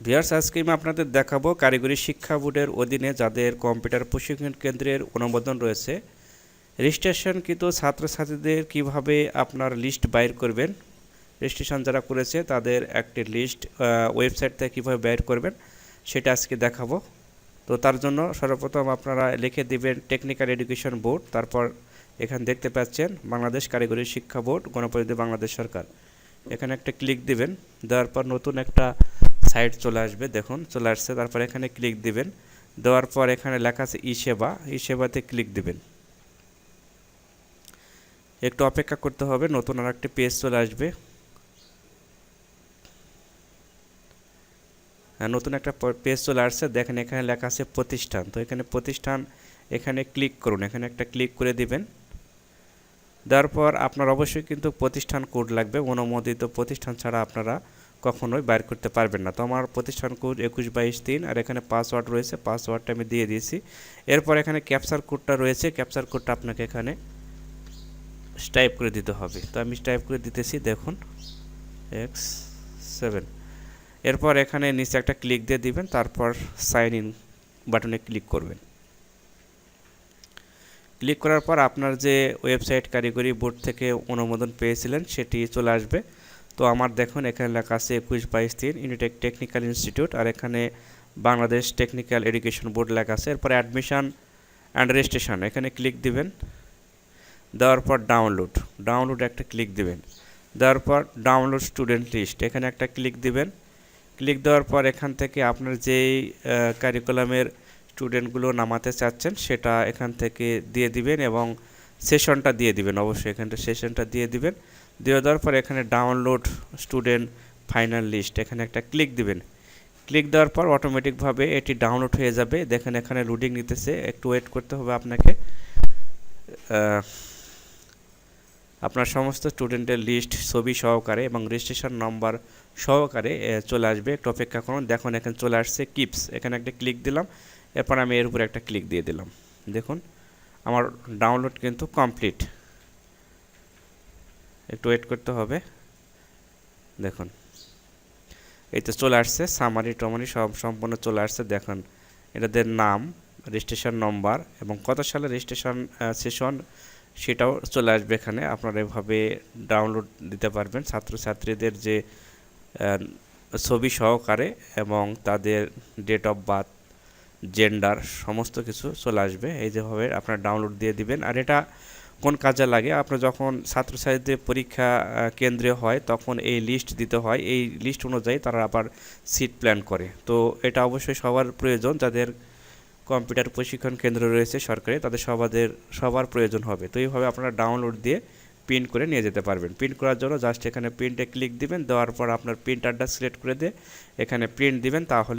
Viewers আজকে আমি আপনাদের দেখাবো কারিগরি শিক্ষা বোর্ডের অধীনে যাদের কম্পিউটার প্রশিক্ষণ কেন্দ্রের অনুমোদন রয়েছে। রেজিস্ট্রেশন রেজিস্ট্রেশনকৃত ছাত্রছাত্রীদের কীভাবে আপনার লিস্ট বাইর করবেন? রেজিস্ট্রেশন যারা করেছে, তাদের একটি লিস্ট ওয়েবসাইট থেকে কীভাবে বাইর করবেন, সেটা আজকে দেখাবো। তো তার জন্য সর্বপ্রথম আপনারা লিখে দিবেন টেকনিক্যাল এডুকেশন বোর্ড তারপর এখানে দেখতে পাচ্ছেন বাংলাদেশ কারিগরি শিক্ষা বোর্ড গণপরিধি বাংলাদেশ সরকার। এখানে একটা ক্লিক দিবেন, দেওয়ার পর নতুন একটা সাইট চলে আসবে, দেখুন, চলে আসছে। তারপর এখানে ক্লিক দিবেন। দেওয়ার পর এখানে লেখা আছে ই সেবা ই সেবাতে ক্লিক দিবেন। একটু অপেক্ষা করতে হবে, নতুন আর একটি পেজ চলে আসবে। হ্যাঁ নতুন একটা পেজ চলে আসছে। দেখেন এখানে লেখা আছে প্রতিষ্ঠান। তো এখানে প্রতিষ্ঠান, এখানে ক্লিক করুন। এখানে একটা ক্লিক করে দিবেন। দেওয়ার পর আপনার অবশ্যই কিন্তু প্রতিষ্ঠান কোড লাগবে। অনুমোদিত প্রতিষ্ঠান ছাড়া আপনারা কখনোই বাইর করতে পারবেন না। তো আমার প্রতিষ্ঠান কোড একুশ বাইশ তিন আর এখানে পাসওয়ার্ড রয়েছে, পাসওয়ার্ডটা আমি দিয়ে দিয়েছি। এরপর এখানে ক্যাপচার কোডটা রয়েছে, ক্যাপচার কোডটা আপনাকে এখানে টাইপ করে দিতে হবে। তো আমি টাইপ করে দিতেছি, দেখুন, এক্স সেভেন। এরপর এখানে নিচে একটা ক্লিক দিয়ে দিবেন, তারপর সাইন ইন বাটনে ক্লিক করবেন। ক্লিক করার পর আপনার যে ওয়েবসাইট কারিগরি বোর্ড থেকে অনুমোদন পেয়েছিলেন, সেটি চলে আসবে। তো আমার দেখুন, এখানে লেখা আছে একুশ বাইশ তিন ইউনিটেক টেকনিক্যাল ইনস্টিটিউট আর এখানে বাংলাদেশ টেকনিক্যাল এডুকেশন বোর্ড লেখা আছে। এরপরে অ্যাডমিশন অ্যান্ড রেজিস্ট্রেশন এখানে ক্লিক দিবেন। দেওয়ার পর ডাউনলোড ডাউনলোড একটা ক্লিক দিবেন। দেওয়ার পর ডাউনলোড স্টুডেন্ট লিস্ট এখানে একটা ক্লিক দিবেন। ক্লিক দেওয়ার পর এখান থেকে আপনার যেই কারিকুলামের স্টুডেন্টগুলো নামাতে চাচ্ছেন, সেটা এখান থেকে দিয়ে দিবেন এবং সেশনটা দিয়ে দিবেন। অবশ্যই এখানটা সেশনটা দিয়ে দিবেন। দিয়ে দেওয়ার পর এখানে ডাউনলোড স্টুডেন্ট ফাইনাল লিস্ট এখানে একটা ক্লিক দিবেন। ক্লিক দেওয়ার পর অটোমেটিকভাবে এটি ডাউনলোড হয়ে যাবে। দেখেন এখানে লোডিং নিতেছে, একটু ওয়েট করতে হবে আপনাকে। আপনার সমস্ত স্টুডেন্টের লিস্ট ছবি সহকারে এবং রেজিস্ট্রেশন নম্বর সহকারে চলে আসবে। একটু অপেক্ষা করুন। দেখুন, এখানে চলে আসছে কিপস এখানে একটা ক্লিক দিলাম। এরপর আমি এর উপরে একটা ক্লিক দিয়ে দিলাম। দেখুন, আমার ডাউনলোড কিন্তু কমপ্লিট একটু ওয়েট করতে হবে। দেখুন। এই তো চলে আসছে সামারি টমারি সব সম্পূর্ণ চলে আসছে, দেখুন। এটাদের নাম রেজিস্ট্রেশন নম্বর এবং কত সালে রেজিস্ট্রেশন সেশন সেটাও চলে আসবে এখানে। আপনারা এভাবে ডাউনলোড দিতে পারবেন। ছাত্রছাত্রীদের যে ছবি সহকারে এবং তাদের ডেট অফ বার্থ জেন্ডার সমস্ত কিছু চলে আসবে। এই যেভাবে আপনার ডাউনলোড দিয়ে দিবেন। আর এটা কোন কাজে লাগে? আপনার যখন ছাত্রছাত্রীদের পরীক্ষা কেন্দ্রে হয়, তখন এই লিস্ট দিতে হয়। এই লিস্ট অনুযায়ী তারা আবার সিট প্ল্যান করে। তো এটা অবশ্যই সবার প্রয়োজন। যাদের কম্পিউটার প্রশিক্ষণ কেন্দ্র রয়েছে সরকারি তাদের সবাদের, সবার প্রয়োজন হবে। তো এইভাবে আপনারা ডাউনলোড দিয়ে প্রিন্ট করে নিয়ে যেতে পারবেন। প্রিন্ট করার জন্য জাস্ট এখানে প্রিন্টে ক্লিক দিবেন। দেওয়ার পর আপনার প্রিন্টারটা সিলেক্ট করে দিয়ে এখানে প্রিন্ট দিবেন। তাহলে